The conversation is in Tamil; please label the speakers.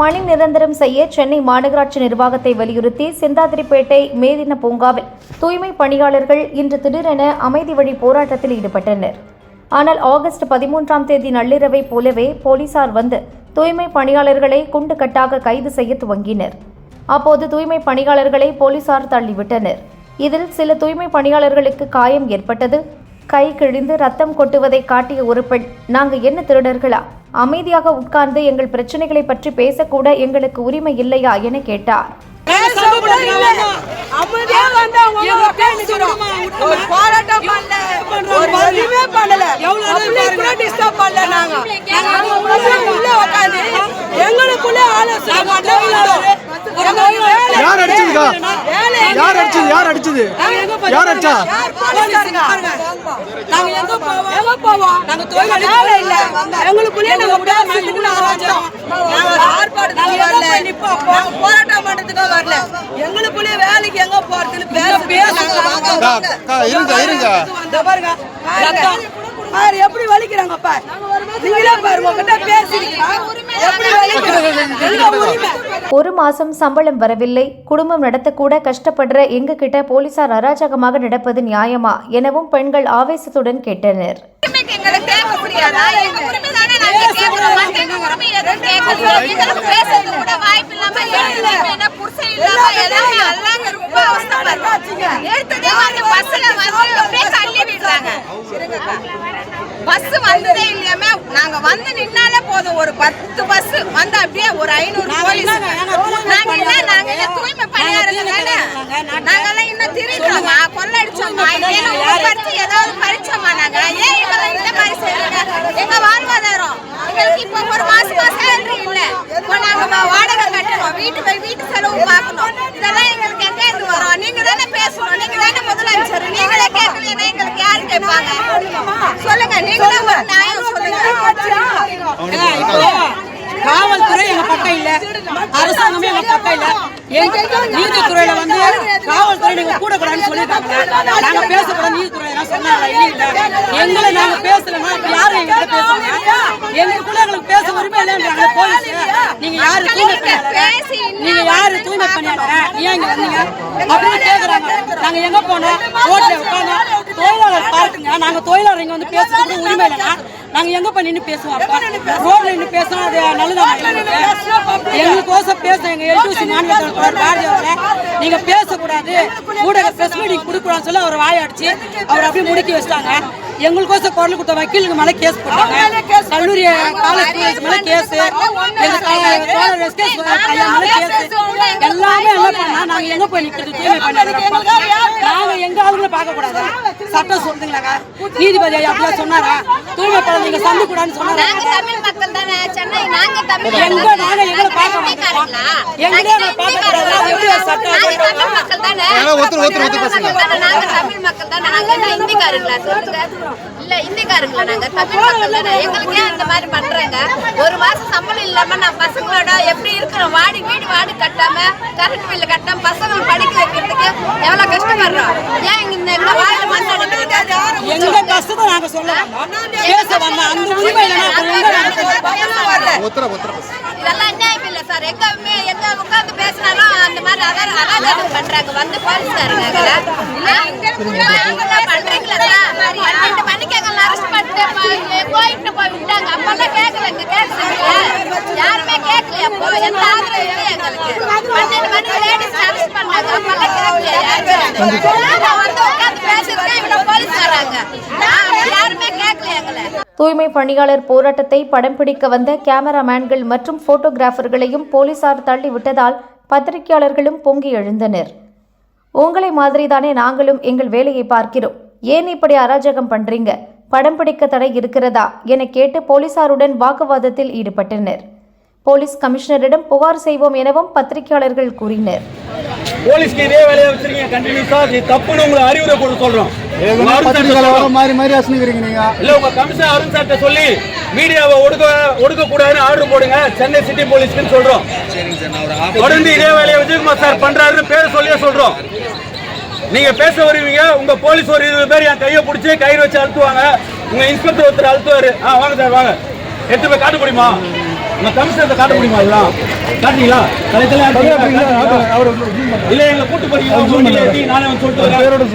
Speaker 1: பணி நிரந்தரம் செய்ய சென்னை மாநகராட்சி நிர்வாகத்தை வலியுறுத்தி சிந்தாதிரிப்பேட்டை மேதின பூங்காவில் தூய்மை பணியாளர்கள் இன்று திடீரென அமைதி வழி போராட்டத்தில் ஈடுபட்டனர். ஆனால் ஆகஸ்ட் பதிமூன்றாம் தேதி நள்ளிரவை போலவே போலீசார் வந்து தூய்மை பணியாளர்களை குண்டு கட்டாக கைது செய்ய துவங்கினர். அப்போது தூய்மை பணியாளர்களை போலீசார் தள்ளிவிட்டனர். இதில் சில தூய்மை பணியாளர்களுக்கு காயம் ஏற்பட்டது. கை கிழிந்து ரத்தம் கொட்டுவதை காட்டிய ஒரு பெண் நாங்கள் என்ன திருடர்களா? அமைதியாக உட்கார்ந்து எங்கள் பிரச்சனைகளை பற்றி பேசக்கூட எங்களுக்கு உரிமை இல்லையா என கேட்டார்.
Speaker 2: எங்களுக்குள்ளே ஆலோசனை
Speaker 3: யார் அடிச்சது? யார் அடிச்சது? யார் அடிச்சா?
Speaker 2: நாங்க எங்க போவோம்? எங்க போவோம்? நாங்க தொழில் வேலை இல்ல. எங்களுக்குள்ளே நாங்க பேசிட்டு நாங்க வந்தோம் நாங்க ஆர்ப்பாட்டத்துக்கு வரல. நாங்க போராட்டம் பண்றதுக்கு வரல. எங்களுக்குள்ளே வேலைக்கு எங்க போறதுன்னு பேச
Speaker 3: அக்கா, இருங்க இருங்க.
Speaker 2: பாருங்க. பாரு எப்படி வலிக்கிறாங்க பாரு? நீங்களே பாருங்க உங்ககிட்ட எப்படி வலிக்கிறாங்க? உரிமை.
Speaker 1: ஒரு மாசம் சம்பளம் வரவில்லை. குடும்பம் நடத்தக்கூட கஷ்டப்படுற எங்க கிட்ட போலீசார் அராஜகமாக நடப்பது நியாயமா எனவும் பெண்கள் ஆவேசத்துடன் கேட்டனர்.
Speaker 4: வாய்ப்பு இல்லாம, எல்லாமே ரொம்ப. எடுத்ததே வந்து பஸ்ல வந்து. பஸ் வந்ததே இல்லையாமே நாங்க வந்து நின்னாலே போதும். ஒரு பத்து பஸ் வந்து அப்படியே ஒரு ஐநூறு போலீஸ். நாங்க என்ன நாங்க என்ன தூய்மை தானே? நாங்கெல்லாம் இன்னும் திருடுறோமா கொள்ளடிச்சோமா இல்லைன்னா பறிச்சு ஏதாவது பறிச்சோமா நாங்க. ஏன் இவங்க இந்த மாதிரி செய்யறாங்க எங்க வாழ்வாதாரம்? எங்களுக்கு இப்போ ஒரு மாசமா சேலரி இல்ல. இப்போ நாங்க வாடகை கட்டணும். வீட்டு போய் வீட்டு செலவு பார்க்கணும். இதெல்லாம் எங்களுக்கு எங்க இருந்து வரும்? நீங்க தானே பேசணும். நீங்க தானே முதலமைச்சர். நீங்களே கேட்கலைன்னா எங்களுக்கு கேட்பாங்க. சொல்லுங்க நீங்க தான் ஒரு நியாயம் சொல்லுங்க
Speaker 5: இப்போ காவல்துறை எங்க பக்கம் இல்ல. அரசாங்கமே எங்க பக்கம் இல்ல. நீதித்துறையில வந்து காவல்துறை நீங்க கூட கூடாதுன்னு சொல்லிட்டாங்க. நாங்க பேசக்கூடாது நீதித்துறை எல்லாம் சொன்னாங்க இல்ல எங்களை நாங்க பேசலன்னா இப்ப யாரு எங்க பேசுவாங்க எங்களுக்குள்ள எங்களுக்கு பேச உரிமை இல்லைன்றாங்க போலீஸ். நீங்க யாரு தூய்மை பணியாளர்? நீங்க யாரு தூய்மை பணியாளர்? ஏன் இங்க வந்தீங்க? அப்படின்னு கேக்குறாங்க. நாங்க எங்க போனோம்? ரோட்ல உட்காந்தோம் தொழிலாளர் பார்க்குங்க. நாங்க தொழிலாளர் இங்க வந்து பேசுறதுக்கு உரிமை இல்லைன்னா நாங்க எங்க போய் நின்னு பேசுவோம் ரோட்ல நின்னு பேசணும் அது நல்லதா எங்களுக்கோசம் பேச எங்க எல்டிசி மாநில தலைவர் பாரதி அவர்களே. நீங்க பேசக்கூடாது. ஊடக பிரஸ் மீட்டிங் கொடுக்கூடாதுன்னு சொல்லி அவர் வாயாடிச்சு. அவர் அப்படியே முடுக்கி வச்சிட்டாங்க. எங்களுக்கோசம் குரல் கொடுத்த வக்கீலுக்கு மேல கேஸ் போட்டாங்க. கல்லூரி காலேஜ் மேல கேஸ் எல்லாமே எல்லாம் பண்ணா நாங்க எங்க போய் நிக்கிறது? தூய்மை பண்ணி எங்க ஆளுங்களை பார்க்க கூடாது சட்டம் சொல்லுங்களாங்க நீதிபதி அப்படியே சொன்னாரா? தூய்மை நீங்க சந்து கூடாதுன்னு சொன்னாரா
Speaker 4: தமிழ் மக்கள் தானே சென்னை நாங்க தமிழ்
Speaker 5: எங்க நாங்க எங்களை பார்க்க
Speaker 4: இந்திக்காரங்களா?
Speaker 5: எங்களே பார்க்க கூடாது
Speaker 3: ஒருத்தர் ஒருத்தர் ஒருத்தர் பேசுங்க.
Speaker 4: தானே, நாங்க தமிழ் மக்கள் தானே நாங்க என்ன இந்திக்காரங்களா? சொல்லுங்க. இல்ல இந்திக்காரங்களா நாங்க? தமிழ் மக்கள் தானே எங்களுக்கு ஏன் இந்த மாதிரி பண்றாங்க? ஒரு மாசம் சம்பளம் இல்லாம நான் பசங்களோட எப்படி இருக்கிறோம்? வாடி வீடு வாடி கட்டாம கரண்ட் பில்லு கட்டாம பசங்களை படிக்க வைக்கிறதுக்கு எவ்வளவு கஷ்டப்படுறோம்? ஏன் இங்க இந்த இந்த வாயில மண் அடிக்கிறது
Speaker 5: எங்க கஷ்டத்தை நாங்க சொல்ல. பேச அந்த உரிமை
Speaker 4: இதெல்லாம் அநியாயம் இல்ல சார் எங்க எங்க உட்கார்ந்து பேசினாலும் அந்த மாதிரி அதான் அராஜகம் பண்றாங்க வந்து போலீஸ்காரங்க பண்றீங்களா? பன்னெண்டு மணிக்கு எங்களை arrest பண்ணிட்டு கோயில்கிட்ட போய் விட்டாங்க. அப்பெல்லாம் கேட்கலைங்க, கேட்கலைங்களா? யாருமே கேட்கலையா அப்போ? எந்த ஆதரவும் இல்லையா எங்களுக்கு? பன்னெண்டு மணிக்கு பண்ணாங்க. அப்பெல்லாம் வந்து உட்கார்ந்து பேசுறதுக்கு இவ்வளவு போலீஸ் வராங்க. ஆ, யாருமே கேட்கலையா எங்களை
Speaker 1: தூய்மை பணியாளர் போராட்டத்தை படம் பிடிக்க வந்த கேமராமேன்கள் மற்றும் போட்டோகிராஃபர்களையும் போலீசார் தள்ளிவிட்டதால் பத்திரிகையாளர்களும் பொங்கி எழுந்தனர். உங்களை மாதிரிதானே நாங்களும் எங்கள் வேலையை பார்க்கிறோம். ஏன் இப்படி அராஜகம் பண்றீங்க? படம் பிடிக்க தடை இருக்கிறதா? என கேட்டு போலீசாருடன் வாக்குவாதத்தில் ஈடுபட்டனர். போலீஸ் கமிஷனரிடம் புகார் செய்வோம் எனவும் பத்திரிகையாளர்கள் கூறினர்.
Speaker 6: போலீஸ்க்கு இதே வேலையை வச்சிருக்கீங்க. கண்டினியூஸா இது தப்புன்னு உங்களை அறிவுரை போட்டு சொல்றோம்.
Speaker 3: மாறி மாறி அசனுங்கிறீங்க நீங்க.
Speaker 6: இல்ல உங்க கமிஷனர் அருண் சார்ட்ட சொல்லி மீடியாவை ஒடுக்க ஒடுக்க கூடாதுன்னு ஆர்டர் போடுங்க. சென்னை சிட்டி போலீஸ்க்கு சொல்றோம். தொடர்ந்து இதே வேலையை விஜயகுமார் சார் பண்றாருன்னு பேரை சொல்லியே சொல்றோம். நீங்க பேச வருவீங்க உங்க போலீஸ் ஒரு இருபது பேர் என் கையை பிடிச்சி கயிறு வச்சு அழுத்துவாங்க. உங்க இன்ஸ்பெக்டர் ஒருத்தர் அழுத்துவாரு. ஆ வாங்க சார் வாங்க. எடுத்து போய் காட்ட முடியுமா? உங்க கமிஷனத்தை காட்ட முடியுமா இதெல்லாம்? காட்டுறீங்களா? கலைத்தல
Speaker 3: அவர்
Speaker 6: இல்ல எங்களை கூட்டு போறீங்க நானே வந்து சொல்லிட்டு வரேன்.
Speaker 3: பேரோட